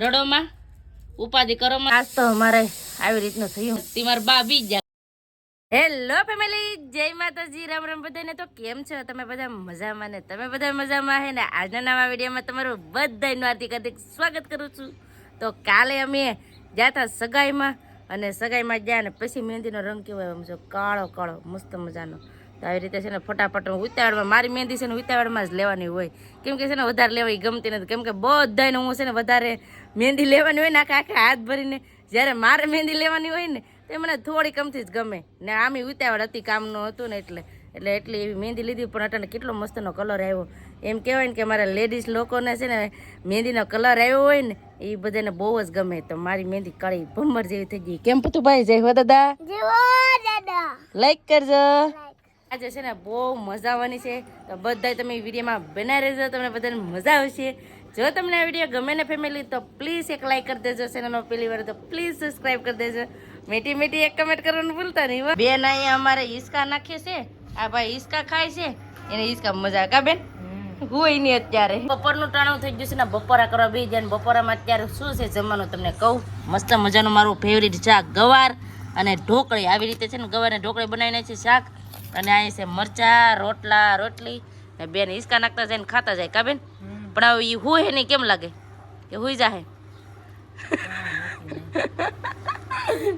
રડોમાં ઉપાધિ કરોમાં. આજ તો અમારે આવી રીતનું થયું. તમાર બા બી હેલો ફેમિલી જય માતાજી. રામ રામ બધાને. તો કેમ છો? તમે બધા મજામાં ને? તમે બધા મજામાં હે ને? આજના નવા વિડીયોમાં તમારું બધાનું હાર્દિક હાર્દિક સ્વાગત કરું છું. તો કાલે અમે ગયા હતા સગાઈમાં અને સગાઈમાં ગયા ને પછી મહેંદીનો રંગ કેવો આમ જો કાળો કાળો મસ્ત મજાનો. તો આવી રીતે છે ને ફટાફટ ઉતાવળમાં મારી મહેંદી છે ને ઉતાવળમાં જ લેવાની હોય. કેમ કે છે ને વધારે લેવાય ગમતી નથી. કેમ કે બધાને હું છે ને વધારે મહેંદી લેવાની હોય ને આખા આખા હાથ ભરીને જ્યારે મારે મહેંદી લેવાની હોય ને તે મને થોડી કમથી જ ગમે. ને આમે ઉતાવળ હતી કામનું હતું ને એટલે એટલે એટલી એવી મહેંદી લીધી. પણ અટાણે કેટલો મસ્તનો કલર આવ્યો. એમ કહેવાય ને કે મારા લેડીઝ લોકોને છે ને મહેંદીનો કલર આવ્યો હોય ને એ બધાને બહુ જ ગમે. તો મારી મહેંદી કળી ભમર જેવી થઈ ગઈ. કેમ પૂતું ભાઈ જય હો દાદા. લાઈક કરજો. આજે છે ને બહુ મજા આવવાની છે. તો બધા તમે વિડીયોમાં બનાવી રહેજો તમને બધાને મજા આવશે. જો તમને આ વીડિયો ગમે ને ફેમિલી તો પ્લીઝ એક લાઈક કરી દેજો ચેનલનો પહેલી વાર તો પ્લીઝ સબસ્ક્રાઈબ કરી દેજો. મીઠી મીઠી એક કમેન્ટ કરવાનું ભૂલતા નહીં. બેન અહીંયા અમારે હિસકા નાખે છે. આ ભાઈ હિસકા ખાય છે. એને હિસકા મજા કા બેન? હોય નહીં અત્યારે. બપોરનું ટાણું થઈ ગયું છે ને બપોરા કરવા બી જાય બપોરામાં અત્યારે શું છે જમવાનું તમને કહું? મસ્ત મજાનું મારું ફેવરિટ શાક ગવાર અને ઢોકળી. આવી રીતે છે ને ગવાર ને ઢોકળી બનાવીને છે શાક. અને અહીં છે મરચા રોટલા રોટલી. ને બેન હિસકા નાખતા જાય ને ખાતા જાય કાબેન પણ હવે હું હોય નહીં કેમ લાગે? કે હુઈ જાહે?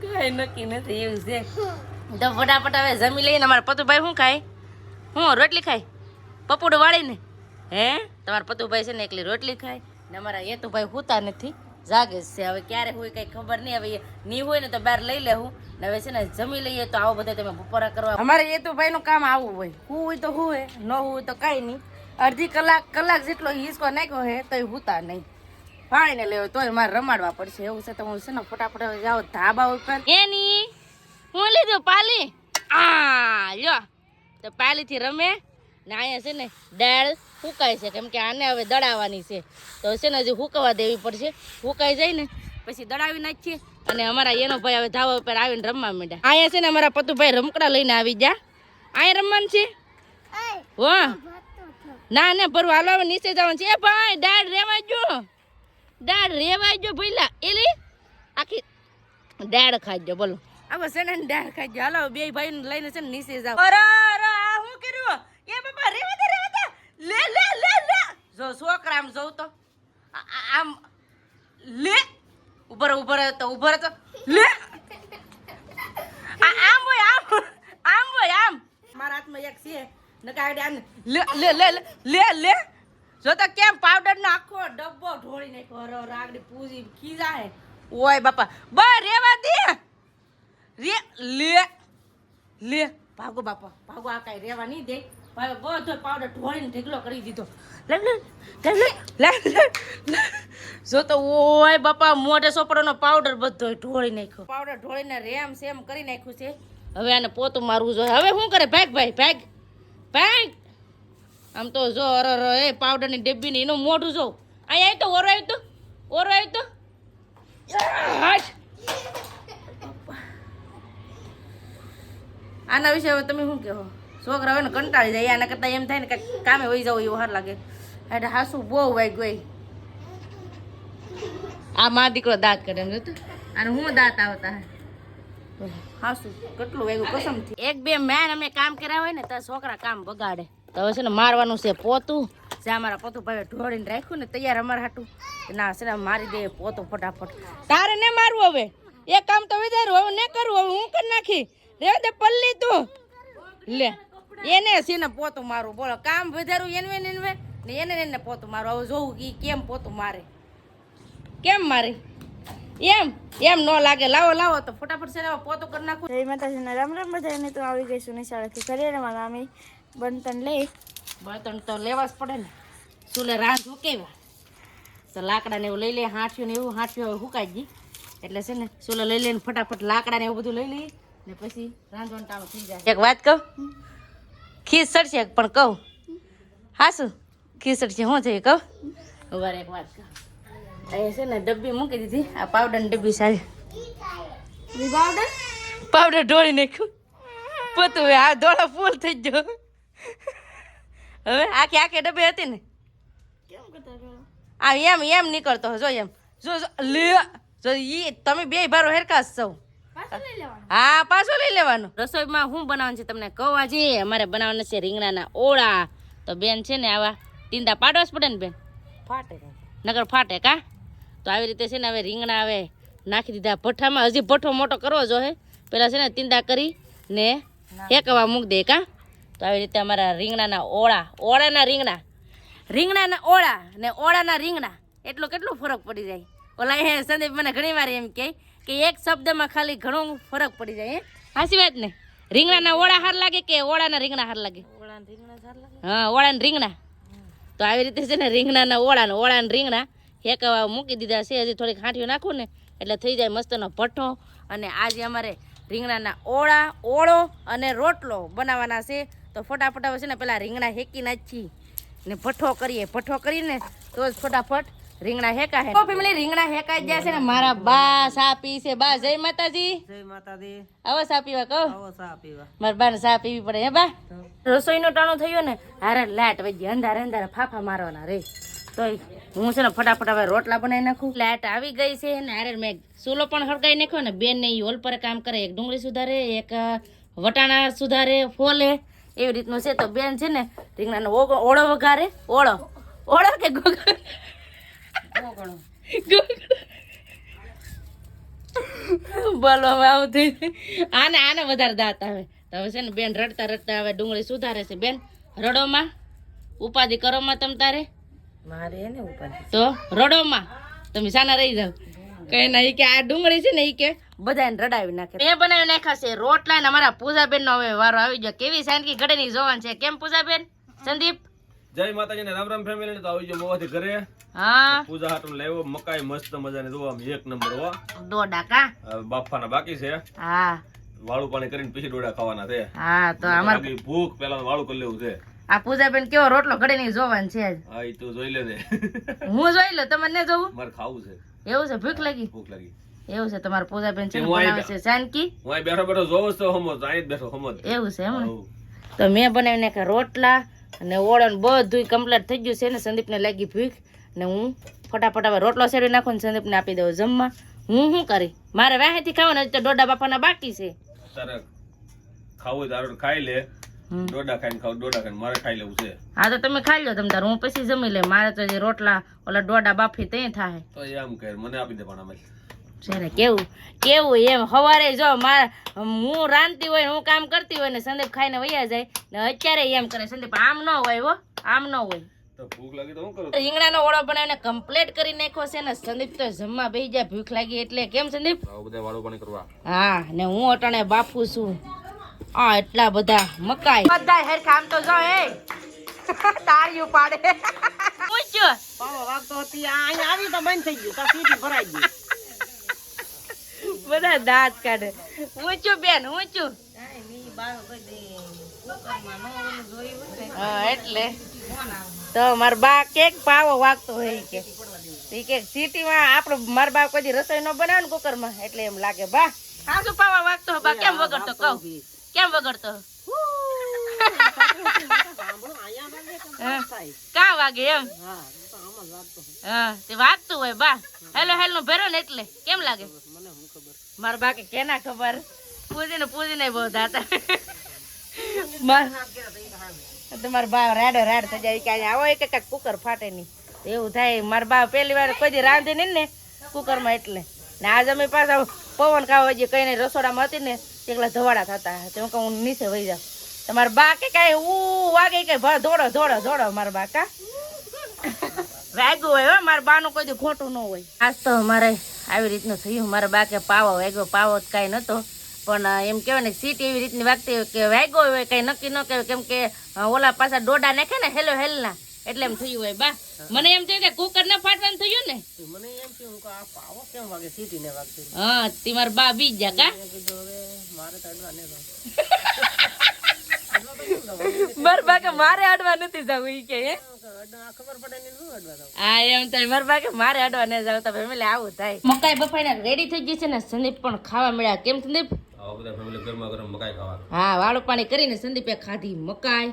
કઈ નક્કી નથી એવું છે. તો ફટાફટ હવે જમી લઈને અમારા પતુભાઈ શું ખાય? હું રોટલી ખાય? પપુડું વાળીને? હે? તમારા પતુભાઈ છે ને એકલી રોટલી ખાય. ને અમારા યેતુભાઈ હોતા નથી. જાગે છે. હવે ક્યારે હોય કઈ ખબર નહીં. હવે નહીં હોય ને તો બહાર લઈ લેવું. ને હવે છે ને જમી લઈએ તો આવો બધા તમે બપોરા કરવા. અમારે એ તો નું કામ આવું હોય. હું હોય તો હું હોય ન હોય તો કઈ નહીં. અડધી કલાક કલાક જેટલો હિસકો નાખ્યો હે તોય હુતા નહીં. પાણીને લેવો તોય મારે રમાડવા પડશે. એવું છે તો હું છે ને ફટાફટ જાઓ ધાબા ઉપર. એની હું લીધું પાલી? આ લ્યો. તો પાલીથી રમે. ને અહીંયા છે ને દાળ સુકાય છે કેમ કે આને હવે દળાવવાની છે. તો છે ને હજી સુકવા દેવી પડશે. હુકાઈ જાય ને પછી દડાવી નાખીએ અને અમારા એનો ભાઈ હવે ધાવા ઉપર આવીને રમવા માંડ્યા. અહીંયા છે ને અમારા પતુભાઈ રમકડા લઈને આવી જા અહીંયા રમવાનું છે? હો? ના ના ભરવા હાલો હવે નીચે જવાનું છે. એ ભાઈ દાળ રેવા જો. દાળ રેવા જો ભઈલા. એલી આખી દાળ ખાજો બોલો. હવે છે ને દાળ ખાજો હાલો બે ભાઈ લઈને છે ને નીચે જાવ અરે અરે આ હું કર્યું એ બાપા રેવા દે રેવા દે લે લે લે લે. જો છોકરા આમ જોઉં તો આમ લે. ઉભર ઉભર તો ઉભર તો. લે. આમ હોય આમ આમ હોય આમ. મારા હાથમાં એક છે નકાડે આને લે લે લે, લે લે જો તો કેમ પાવડર નો આખો ડબ્બો ઢોળી નાખ્યો હરો રાગડી પૂજી ખીજા હે ઓય બાપા બ રેવા દે. રે લે લે. ભાગો બાપા ભાગો આ કાંઈ રેવા નહીં દે. ભાઈ બધો પાવડર ઢોળીને ઢીકલો કરી દીધો. જો તો ઓય બાપા મોઢે સોપડોનો પાવડર બધો ઢોળી નાખ્યો. પાવડર ઢોળીને રેમ સેમ કરી નાખ્યું છે. હવે આને પોતું મારવું જોઈએ. હવે શું કરે? ભાગ ભાઈ ભાગ. ભાગ. આમ તો જો અરે એ પાવડરની ડબ્બી ને એનું મોઢું જો. અહીંયા આવ્યું તો ઓરો આવ્યું તો ઓરો આવ્યું તો. આના વિશે હવે તમે શું કહો? છોકરા હોય ને કંટાળી જાય આના કરતાં એમ થાય ને કંઈક કામે વહી જવું એવું હાર લાગે. એટલે હાસુ બહુ વાઈ ગઈ આ મા દીકરો દાંત કરે એમ જોતું? અને હું દાંત આવતા હાસુ કેટલું વાગ્યું કસમથી. એક બે મેન અમે કામ કર્યા હોય ને તો છોકરા કામ બગાડે. તો હવે છે ને મારવાનું છે પોતું. જે અમારા પોતું ભાઈ ઢોળીને રાખ્યું ને તૈયાર અમારા હાટું. ના છે ને મારી દે પોતું ફટાફટ. તારે ને મારવું હવે? એ કામ તો વિચારું હવે ને કરવું હવે હું કરી નાખી? રે દે પલ્લી તું. લે. એને છે ને પોતું મારું બોલો કામ વધારું એનવે ને એનવે ને એને એને પોતું મારું. હવે જોવું કે કેમ પોતું મારે. કેમ મારે? એમ એમ ન લાગે. લાવો લાવો તો ફટાફટ છે ને પોતું કરી નાખું. જય માતાજીના રામ રામ બધાને તો આવી ગઈ છું નિશાળેથી ઘરે ને મારા મામી બળતણ લઈ. બળતણ તો લેવા જ પડે ને. ચૂલે રાંધ ઉકેવા તો લાકડા ને એવું લઈ લે હાંઠ્યું ને એવું. હાંઠ્યું હવે હુકાઈ ગઈ. એટલે છે ને ચૂલે લઈ લઈને ફટાફટ લાકડા ને એવું બધું લઈ લઈએ ને પછી રાંધવાનું ટાણું થઈ જાય. એક વાત કહું? ખીસ ચડશે પણ કહું. હાસું? ખીસ ચડશે શું છે કહું? વાર એક વાત કહું. અહીંયા છે ને ડબ્બી મૂકી દીધી. આ પાવડરની ડબ્બી સારી પાવડર પાવડર ઢોળી નાખ્યું. પોતું હવે આ ધોળો ફૂલ થઈ ગયો. હવે આખી આખી ડબ્બી હતી ને. કેમ કરતા આ એમ એમ નીકળતો જો એમ. જો જો, લે. જો ઈ તમે બે ભારો હેરકાશ સૌ લેવાનું હા પાછું લઈ લેવાનું. રસોઈમાં શું બનાવવાનું છે તમને કહું આજે? અમારે બનાવવાના છે રીંગણાના ઓળા. તો બેન છે ને આવા ટીંડા પાડવા જ પડે ને બેન? ફાટે નગર ફાટે કા? તો આવી રીતે છે ને હવે રીંગણા હવે નાખી દીધા. ભઠ્ઠામાં હજી ભઠ્ઠો મોટો કરવો જો હે પેલા છે ને ટીંડા કરી ને હેકવા મૂક દે કા? તો આવી રીતે અમારા રીંગણાના ઓળા. ઓળાના રીંગણા. રીંગણાના ઓળા ને ઓળાના રીંગણા. એટલો કેટલો ફરક પડી જાય? ઓલા હે સંદીપ મને ઘણી વાર એમ કહે કે એક શબ્દમાં ખાલી ઘણો ફરક પડી જાય હે? હાસી વાત ને? રીંગણાના ઓળા હાર લાગે કે ઓળાના રીંગણા હાર લાગે? હા ઓળાના રીંગણા. તો આવી રીતે છે ને રીંગણાના ઓળા ને ઓળા ને રીંગણા હેકવા મૂકી દીધા છે. હજી થોડીક હાંઠીઓ નાખું ને એટલે થઈ જાય મસ્તનો ભઠ્ઠો. અને આજે અમારે રીંગણાના ઓળા ઓળો અને રોટલો બનાવવાના છે. તો ફટાફટ આવે છે ને પેલા રીંગણા હેકી નાખી ને ભઠ્ઠો કરીએ. ભઠ્ઠો કરીને તો જ ફટાફટ રીંગણા હેકા હે? ફેમિલી રીંગણા હેકાઈ ગયા છે ને મારા બા સા છે. બા જય માતાજી. જય માતાજી. આવો સા પીવા કહો. આવો સા પીવા. મારા બાને સા પીવી પડે હે બા? રસોઈનો ટાણો થયો ને હારે લાટ વજી અંધારે અંધારે ફાફા મારવાના રે. તો હું છે ને ફટાફટ હવે રોટલા બનાવી નાખું. લાટ આવી ગઈ છે ને હારે મેં ચૂલો પણ હળગાઈ નાખ્યો ને બેન ને ઈ હોલ પર કામ કરે એક ડુંગળી સુધારે એક વટાણા સુધારે ફોલે. એવી રીતનું છે. તો બેન છે ને રીંગણાનો ઓળો વઘારે. ઓળો. ઓળો કે ગોગળો બોલો હવે આવું થઈ આને આને વધારે દાંત આવે. તો હવે છે ને બેન રડતા રડતા હવે ડુંગળી સુધારે છે. બેન રડોમાં? ઉપાધિ કરોમાં તમ તારે? મારે ને ઉપાધિ. તો રડોમાં? તમે સાના રહી જાવ કઈ ના ઈ કે આ ડુંગળી છે ને ઈ કે બધાને રડાવી નાખે. એ બનાવી નાખ્યા છે રોટલા ને અમારા પૂજાબેન નો હવે વારો આવી ગયો. કેવી સાનકી ઘડે ની જોવાન છે. કેમ પૂજાબેન? સંદીપ? જય માતાજી ને રામ રામ ફેમિલી તો આવી મોવાથી ઘરે. હા. પૂજા હાટું લેવો મકાઈ મસ્ત મજાની જોવા એક નંબર હો. દોડા કા બાફાના બાકી છે. હા. વાળું પાણી કરીને પછી દોડા ખાવાના છે. હા તો અમાર ભૂખ પેલા વાળું કરી લેવું છે. આ પૂજાબેન કેવો રોટલો ઘડે ની જોવાનું છે આજ. હા એ તો જોઈ લે ને. હું જોઈ લો તમને જોવું? મારે ખાવું છે. એવું છે ભૂખ લાગી? ભૂખ લાગી. એવું છે તમારા પૂજાબેન છે બનાવે છે જાનકી હું બેઠો બેઠો જોઉં છું હમો અહીં બેઠો હમો એવું છે એમ તો મેં બનાવીને કે રોટલા અને ઓળણ બધું કમ્પ્લીટ થઈ ગયું છે ને સંદીપને લાગી ભીખ. ને હું ફટાફટ હવે રોટલો શેરવી નાખું ને સંદીપને આપી દઉં જમવા. હું શું કરી? મારે વાહેથી ખાવાનું તો દોડા બાપાના બાકી છે. તારે ખાવું હોય ખાઈ લે. ડોડા ખાઈને ખાવ ડોડા ખાઈને મારે ખાઈ લેવું છે. હા તો તમે ખાઈ લો તમ તાર. હું પછી જમી લે મારે તો રોટલા ઓલા ડોડા બાફી તે થાય. તો એમ કહે મને આપી દે પણ છે કેવું? કેવું એમ? સવારે જો મારે હું રાંધતી હોય હું કામ કરતી હોય ને સંદીપ ખાઈને વૈયા જાય ને અત્યારે એમ કરે સંદીપ આમ ન હોય હો આમ ન હોય. ભૂખ લાગી તો રીંગણાનો ઓળો બનાવીને કમ્પ્લીટ કરી નાખ્યો છે ને સંદીપ તો જમવા બેસી જાય ભૂખ લાગી એટલે. કેમ સંદીપ? આવું બધા વાળું પાણી કરવા. હા ને હું અટાણે બાપુ છું. આ એટલા બધા મકાઈ. બધા તો જો એ. તાળીઓ પાડે. પૂછ્યો. પાવો વાગતો હતી આ આવી તો બંધ થઈ ગયું સીટી ભરાઈ ગઈ. બધા દાંત કાઢે. ઊંચું બેન, ઊંચું. હા, એટલે. તો માર બા કેક પાવો વાગતો હોય કે. ઈ કે સિટીમાં આપણે, માર બા કોઈ રસોઈ ન બનાવે ને કુકરમાં, એટલે એમ લાગે, બા. સાસુ પાવા વાગતો બા કેમ વગડતો કહું? કેમ વગડતો. કા વાગે એમ? હા, તે વાગતું હોય, બા. હેલો હેલો, ભેરો ને એટલે. કેમ લાગે? મારા બા કે કેના ખબર? પૂજીને પૂજીને બહુ દાતા માર તમારા બા રાડો રાડ થઈ જાય ક્યાંય આવો એક કાંઈક કુકર ફાટે નહીં. એવું થાય મારા બા પહેલી વાર કોઈ રાંધે નહીં ને કુકરમાં એટલે. ને આજ અમે પાછા પવન ખાવા હજી કઈ નહીં રસોડામાં હતી ને એકલા ધવાડા થતા. તો હું હું નીચે વહી જાઉં. તમારા બા કે કાંઈ ઉ વાગે કે ભા ધોડો ધોડો ધોડો મારા બા કા. વાગ્યું હોય હો મારા બાનું કોઈ ખોટું ન હોય. આજ તો મારે આવી રીતનું થયું. મારા બા કે પાવો વાગ્યો પાવો જ કાંઈ નહોતો. પણ એમ કહેવાય ને સીટ એવી રીતની વાગતી હોય કે વાગ્યો હોય કાંઈ નક્કી ન કહેવાય. કેમ કે ઓલા પાછા ડોડા નાખે ને હેલો હેલના. એટલે એમ થયું હોય બા. મને એમ થયું કે કુકર ના ફાટવાનું થયું ને? મને એમ થયું કે આ પાવો કેમ વાગે? સીટી ને વાગતી. હા તી મારા બા બીજ જા કા? મારે તો અડવા નહીં દઉં. મારા બા કે મારે અડવા નથી જવું ઈ કે હે? હા એમ મારે અડવા ને આવું થાય. મકાઈ બફાઈના રેડી ગઈ છે ને સંદીપ પણ ખાવા મળ્યા. કેમ સંદીપ? હા વાળું કરીને સંદીપે ખાધી મકાઈ.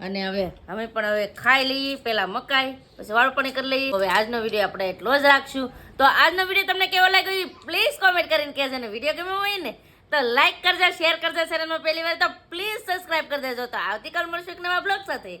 અને હવે અમે પણ હવે ખાઈ લઈએ પહેલાં મકાઈ પછી વાળું કરી લઈએ. હવે આજનો વીડિયો આપણે એટલો જ રાખશું. તો આજનો વીડિયો તમને કેવો લાગ્યો પ્લીઝ કોમેન્ટ કરીને કહેજો. ને વીડિયો ગમ્યો હોય ને તો લાઈક કરજો શેર કરજો ચેનલમાં પહેલી વાર તો પ્લીઝ સબસ્ક્રાઇબ કરી દેજો. તો આવતીકાલ મળશું એક નવા બ્લોગ સાથે.